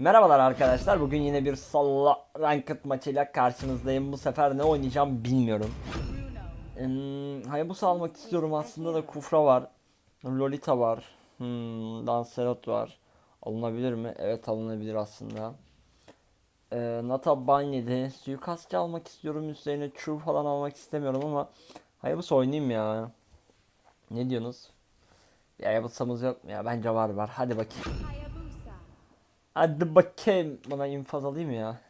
Merhabalar arkadaşlar. Bugün yine bir solo ranked maçıyla karşınızdayım. Bu sefer ne oynayacağım bilmiyorum. Hmm, Hayabusa almak istiyorum. Aslında da Kufra var. Lolita var. Hmm, Lancelot var. Alınabilir mi? Evet alınabilir aslında. Ee, Nata ban yedi. Suikastçı almak istiyorum. Üstlerine True falan almak istemiyorum ama Hayabusa oynayayım ya. Ne diyorsunuz? Bir Hayabusa'mız yok mu ya? Bence var var. Hadi bakayım. Hadi bakayım. Buna infaz alayım ya.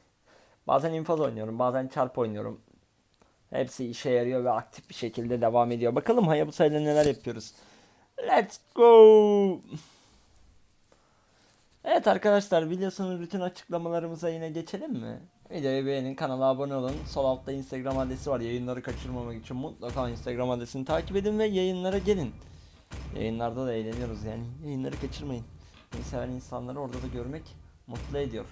Bazen infaz oynuyorum. Bazen çarp oynuyorum. Hepsi işe yarıyor ve aktif bir şekilde devam ediyor. Bakalım Hayabusa ile neler yapıyoruz. Let's go. Evet arkadaşlar videosunun bütün açıklamalarımıza yine geçelim mi? Videoyu beğenin, kanala abone olun. Sol altta Instagram adresi var. Yayınları kaçırmamak için mutlaka Instagram adresini takip edin ve yayınlara gelin. Yayınlarda da eğleniyoruz yani. Yayınları kaçırmayın. Seven insanları orada da görmek mutlu ediyor.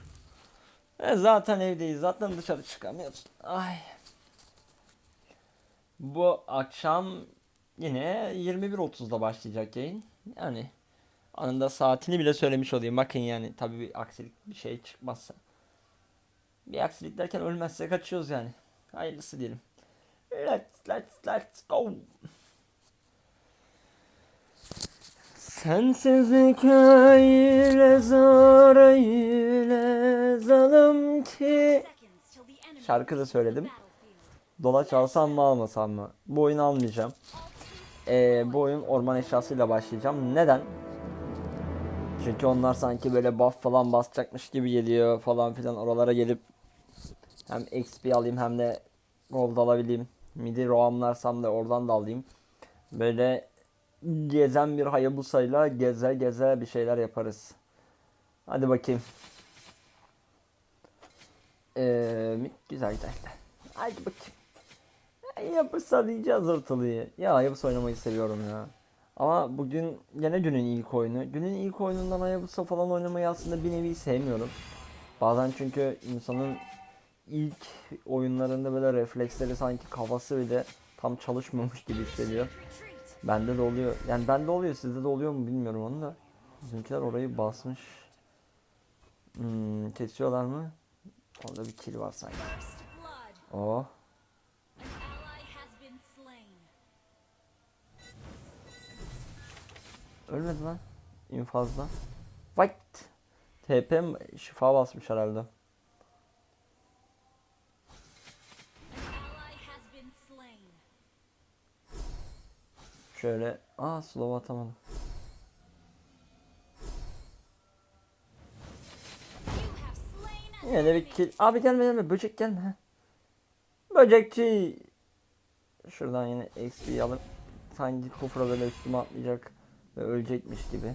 E zaten evdeyiz. Zaten dışarı çıkamıyoruz. Ay. Bu akşam yine 21.30'da başlayacak yayın. Yani anında saatini bile söylemiş olayım. Bakın yani tabii bir aksilik bir şey çıkmazsa. Bir aksilik derken ölmezse kaçıyoruz yani. Hayırlısı diyelim. Let's let's let's go. Sensizlik öyle zor öyle zalim ki Şarkı da söyledim. battlefield. Dolaç alsam mı almasam mı? Bu oyunu almayacağım. Ee, bu oyun orman eşyasıyla başlayacağım. Neden? Çünkü onlar sanki böyle buff falan basacakmış gibi geliyor falan filan oralara gelip hem XP alayım hem de gold alabileyim. Midi roamlarsam da oradan da alayım. Böyle gezen bir Hayabusa'yla geze geze bir şeyler yaparız. Hadi bakayım. Ee, güzel güzel. Hadi bakayım. Hayabusa diyeceğiz ortalığı. Ya Hayabusa oynamayı seviyorum ya. Ama bugün gene günün ilk oyunu. Günün ilk oyunundan Hayabusa falan oynamayı aslında bir nevi sevmiyorum. Bazen çünkü insanın ilk oyunlarında böyle refleksleri sanki kafası bile tam çalışmamış gibi hissediyor. Bende de oluyor. Yani bende oluyor sizde de oluyor mu bilmiyorum onu da. Bizimkiler orayı basmış. Hmm, kesiyorlar mı? Orada bir kill var sanki. Oh. Ölmedi lan. İnfazda. Fight. TP şifa basmış herhalde. Şöyle. Aa slow atamadım. Yine de bir kill. Abi gelme gelme. Böcek gelme. ha. Böcekçi. Şuradan yine XP alıp sanki kufra böyle üstüme atlayacak ve ölecekmiş gibi.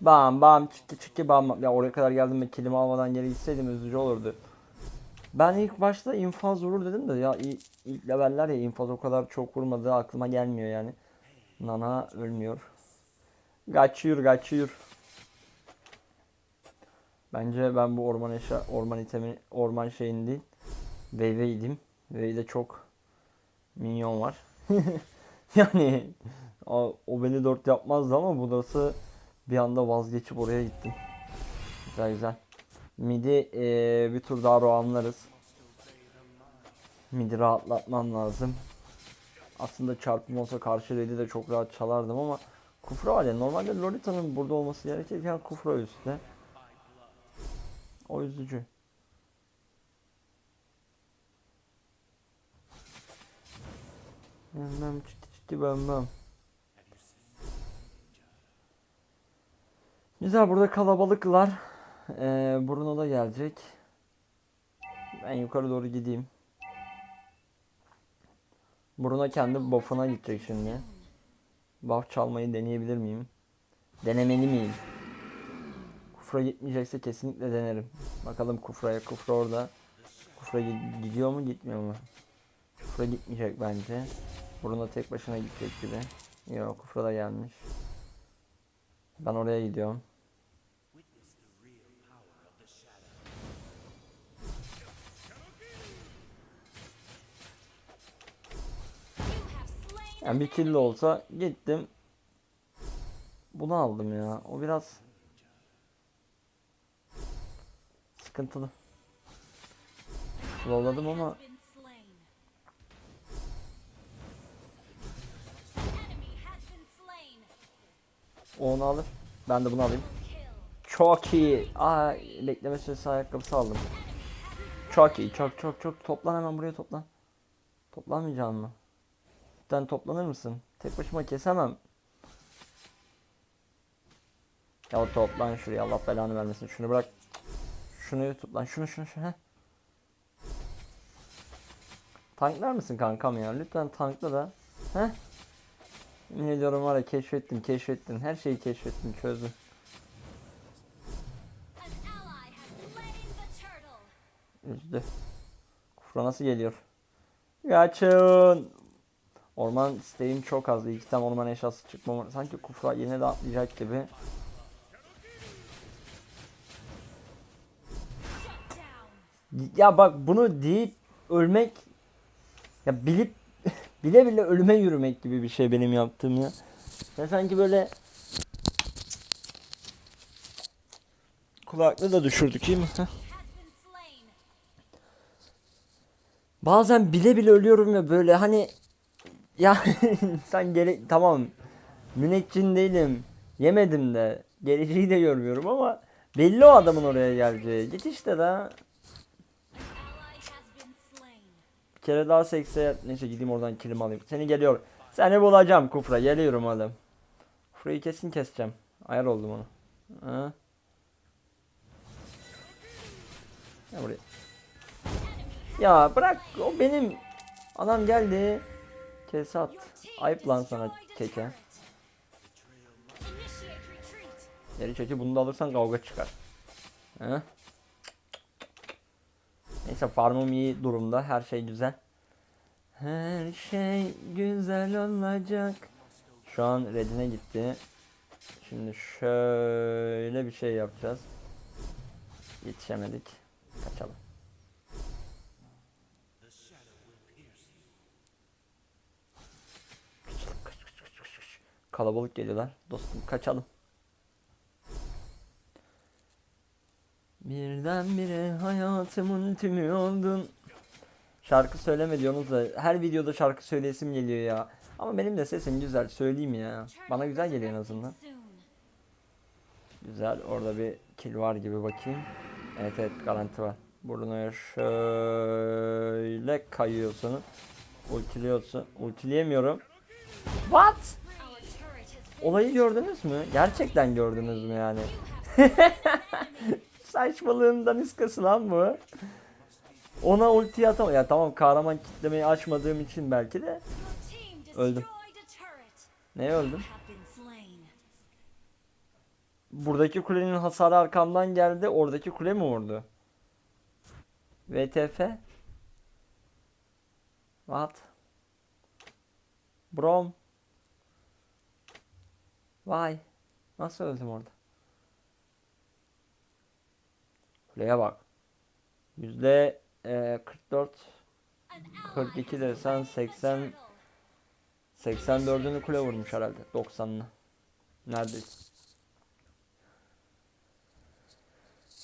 Bam bam çıktı çıktı bam. Ya oraya kadar geldim ve killimi almadan geri gitseydim üzücü olurdu. Ben ilk başta infaz vurur dedim de ya ilk leveller ya infaz o kadar çok vurmadığı aklıma gelmiyor yani. Nana ölmüyor. Kaçıyor kaçıyor. Bence ben bu orman eşya, orman itemi, orman şeyini değil. Wave'eydim. Wave'de çok minyon var. yani o, o beni dört yapmazdı ama burası bir anda vazgeçip oraya gittim. Güzel güzel. Midi eee, bir tur daha roamlarız. Midi rahatlatmam lazım. Aslında çarpım olsa karşı red'i de çok rahat çalardım ama Kufra ya normalde Lolita'nın burada olması gerekirken Kufra üstte. O üzücü. Çıtı çıtı bam bam. Güzel burada kalabalıklar. Ee, Bruno da gelecek. Ben yukarı doğru gideyim. Bruno kendi buff'una gidecek şimdi. Buff çalmayı deneyebilir miyim? Denemeli miyim? Kufra gitmeyecekse kesinlikle denerim. Bakalım Kufra'ya. Kufra orada. Kufra gi- gidiyor mu gitmiyor mu? Kufra gitmeyecek bence. Bruno tek başına gidecek gibi. Yok Kufra da gelmiş. Ben oraya gidiyorum. Yani bir kill olsa gittim. Bunu aldım ya. O biraz sıkıntılı. Slowladım ama onu alır. Ben de bunu alayım. Çok iyi. Aa bekleme süresi ayakkabısı aldım. Çok iyi. Çok çok çok. Toplan hemen buraya toplan. Toplanmayacak mı? Sen toplanır mısın? Tek başıma kesemem. Ya toplan şuraya Allah belanı vermesin. Şunu bırak. Şunu toplan. Şunu şunu şunu. Tanklar mısın kankam ya? Lütfen tankla da. Heh. Yemin ediyorum var ya keşfettin keşfettin. Her şeyi keşfettin çözdün. Üzdü. Kufra nasıl geliyor? Kaçın. Orman isteğim çok azdı. İki tane orman eşyası çıkmama. Sanki Kufra yine de atlayacak gibi. Ya bak bunu deyip ölmek ya bilip bile bile ölüme yürümek gibi bir şey benim yaptığım ya. Ya sanki böyle kulaklığı da düşürdük değil mi? Bazen bile bile ölüyorum ya böyle hani ya sen gele tamam müneccin değilim yemedim de geleceği de görmüyorum ama belli o adamın oraya geleceği. Git işte da Ally has been slain. bir kere daha sekse neyse gideyim oradan kilim alayım. Seni geliyor. Seni bulacağım Kufra geliyorum oğlum. Kufra'yı kesin keseceğim. Ayar oldum onu. Ha? Ya buraya. Ya bırak o benim. Adam geldi. Kese at. Ayıp lan sana keke. Geri çeki bunu da alırsan kavga çıkar. He? Neyse farmım iyi durumda. Her şey güzel. Her şey güzel olacak. Şu an redine gitti. Şimdi şöyle bir şey yapacağız. Yetişemedik. Kaçalım, Kalabalık geliyorlar. Dostum kaçalım. Birdenbire hayatımın tümü oldun. Şarkı söyleme diyorsunuz da her videoda şarkı söyleyesim geliyor ya. Ama benim de sesim güzel söyleyeyim ya. Bana güzel geliyor en azından. Güzel orada bir kill var gibi bakayım. Evet evet garanti var. Buraya şöyle kayıyorsun. Ultiliyorsun. Ultileyemiyorum. What? Our turret has been Olayı gördünüz mü? Gerçekten gördünüz mü yani? Saçmalığın daniskası lan bu. Ona ulti atam. Ya tamam kahraman kitlemeyi açmadığım için belki de. Öldüm. destroyed a turret. Ne öldüm? Buradaki kulenin hasarı arkamdan geldi. Oradaki kule mi vurdu? VTF? What? Brom? Vay. Nasıl öldüm orada? Kuleye bak. Yüzde e, 44 An ally 42 has desen slain the 80 turtle. 84'ünü kule vurmuş herhalde. 90'ını. Neredeyse.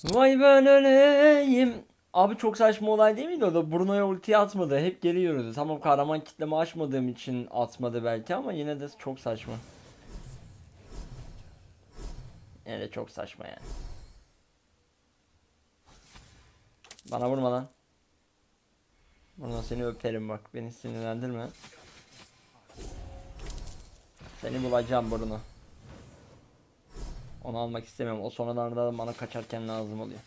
Vay ben öleyim. Abi çok saçma olay değil miydi o da Bruno'ya ulti atmadı. Hep geri yürüdü. Tamam kahraman kitleme açmadığım için atmadı belki ama yine de çok saçma. De çok saçma yani. Bana vurma lan. Bruno seni öperim bak. Beni sinirlendirme. Seni bulacağım Bruno. Onu almak istemiyorum. O sonralarda bana kaçarken lazım oluyor.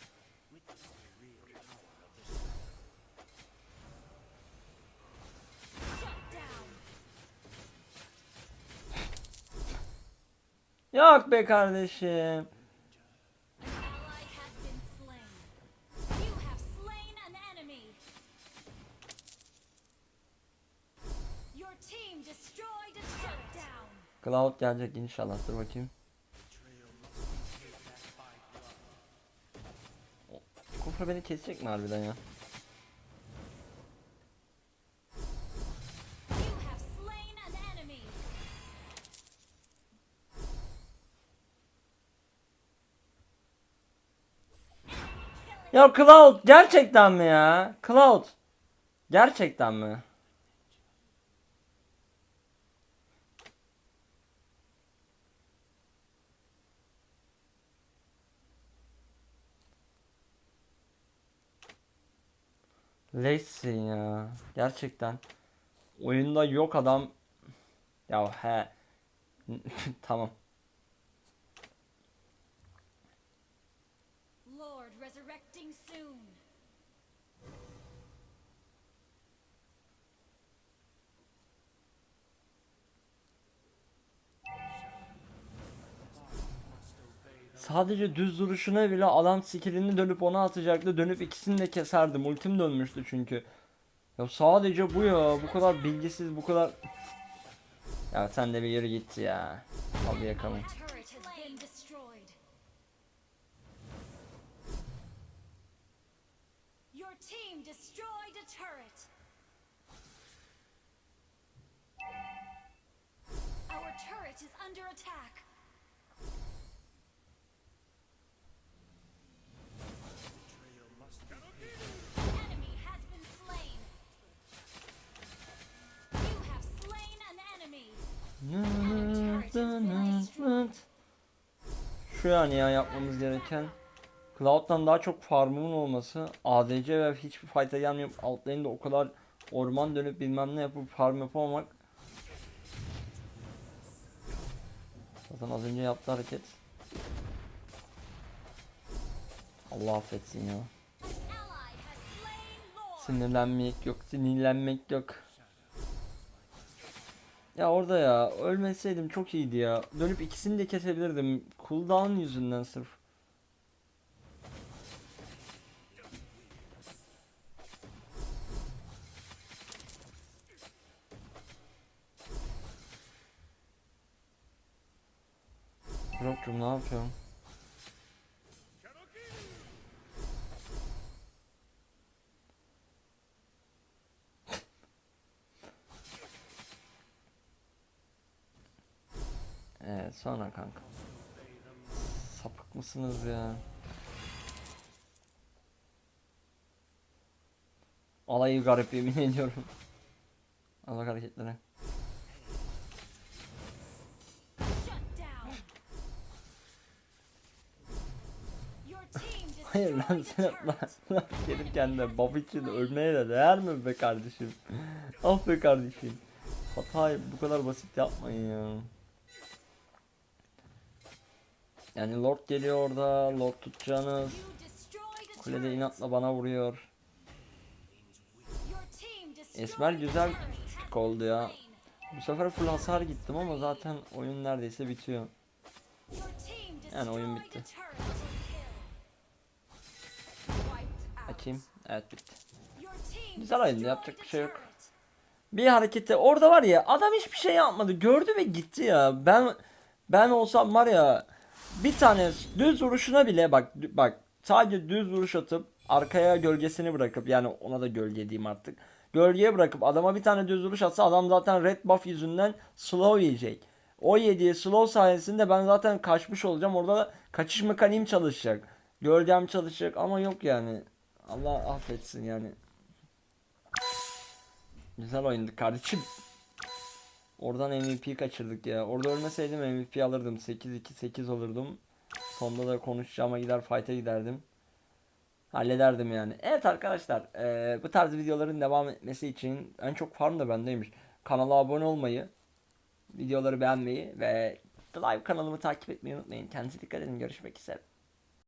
A turret. Down. Cloud gelecek inşallah. Dur bakayım. Kufra beni kesecek mi harbiden ya? Ya Cloud gerçekten mi ya? Cloud. Gerçekten mi? Leşsin ya. Gerçekten. Oyunda yok adam. Ya he. tamam. Sadece düz duruşuna bile adam skillini dönüp ona atacaktı. Dönüp ikisini de keserdim. Ultim dönmüştü çünkü. Ya sadece bu ya. Bu kadar bilgisiz, bu kadar... Ya sen de bir yürü git ya. Al yakalım. Under attack. Şu yani ya yapmamız gereken. Cloud'dan daha çok farmımın olması. ADC ve hiçbir fight'a gelmeyip alt lane'de o kadar orman dönüp bilmem ne yapıp farm yapamamak. Zaten az önce yaptığı hareket. Allah affetsin ya. Sinirlenmek yok, sinirlenmek yok. Ya orada ya ölmeseydim çok iyiydi ya. Dönüp ikisini de kesebilirdim. Cooldown yüzünden sırf. Rock'cum ne yapıyorsun? Sonra kanka. Sapık mısınız ya? Alayı garip yemin ediyorum. Al bak hareketlere. Hayır lan sen lan, gelip kendine bab için ölmeye de değer mi be kardeşim? Ah be kardeşim. Hatayı bu kadar basit yapmayın ya. Yani Lord geliyor orada, Lord tutacağınız. Kulede inatla bana vuruyor. Esmer güzel turret. pick oldu ya. Bu sefer full hasar gittim ama zaten oyun neredeyse bitiyor. Yani oyun bitti. Açayım. Evet bitti. Güzel oyundu, yapacak bir şey yok. Bir harekette orada var ya adam hiçbir şey yapmadı. Gördü ve gitti ya. Ben ben olsam var ya bir tane düz vuruşuna bile bak bak sadece düz vuruş atıp arkaya gölgesini bırakıp yani ona da gölge diyeyim artık. Gölgeye bırakıp adama bir tane düz vuruş atsa adam zaten red buff yüzünden slow yiyecek. O yediği slow sayesinde ben zaten kaçmış olacağım. Orada da kaçış mekaniğim çalışacak. Gölgem çalışacak ama yok yani. Allah affetsin yani. Güzel oyundu kardeşim. Oradan MVP kaçırdık ya. Orada ölmeseydim MVP alırdım. 8-2-8 olurdum. Sonda da konuşacağıma gider fight'a giderdim. Hallederdim yani. Evet arkadaşlar eee, bu tarz videoların devam etmesi için en çok farm da bendeymiş. Kanala abone olmayı, videoları beğenmeyi ve Live kanalımı takip etmeyi unutmayın. Kendinize dikkat edin. Görüşmek üzere.